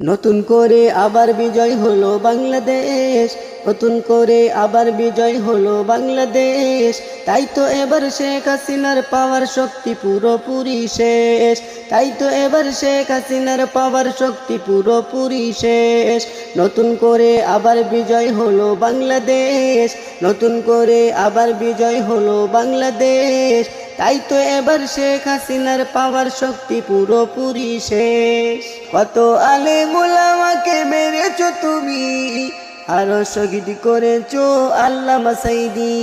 নতুন করে আবার বিজয় হলো বাংলাদেশ, নতুন করে আবার বিজয় হলো বাংলাদেশ। তাই তো এবার শেখ হাসিনার পাওয়ার শক্তি পুরোপুরি শেষ। তাই তো এবার শেখ হাসিনার পাওয়ার শক্তি পুরোপুরি শেষ। নতুন করে আবার বিজয় হলো বাংলাদেশ, নতুন করে আবার বিজয় হলো বাংলাদেশ। তাই তো এবার শেখ হাসিনার পাওয়ার শক্তি পুরোপুরি শেষ। কত আলে মোলামাকে মেরেছ তুমি, আরও শহীদ করেছ আল্লাহ মাসাইদি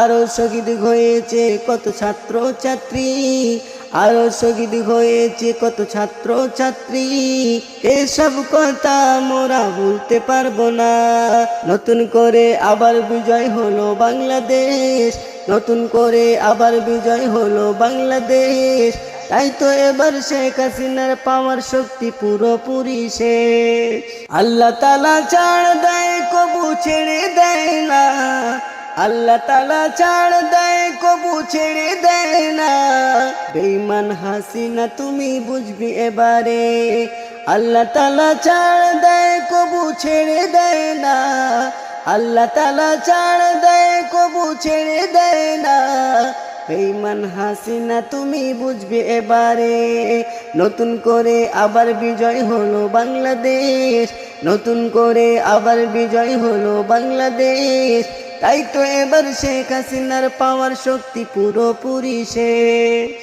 আরও শহীদ হয়েছে কত ছাত্র ছাত্রী আরও শহীদ হয়েছে কত ছাত্র ছাত্রী এসব কথা মোরা ভুলতে পারব না, নতুন করে আবার বিজয় হলো বাংলাদেশ। নতুন করে আবার বিজয় হলো বাংলাদেশ। তাই তো এবার শেখ হাসিনার পাওয়ার শক্তি পুরোপুরি শেষ। আল্লাহ তালা ছাড় দেয়, কবু ছেড়ে দেয় না। আল্লাহ তালা ছাড় দেয়, কবু ছেড়ে দেয় না। বেইমান হাসিনা, তুমি বুঝবি এবারে। আল্লাহ তালা ছাড় দেয়, কবু ছেড়ে দেয় না। আল্লাহ তালা ছাড় দেয়, কবু ছেড়ে বেইমান হাসিনা, তুমি বুঝবে এবারে। নতুন করে আবার বিজয় হলো বাংলাদেশ। নতুন করে আবার বিজয় হলো বাংলাদেশ। তাই তো এবার শেখ হাসিনার পাওয়ার শক্তি পুরোপুরি শেষ।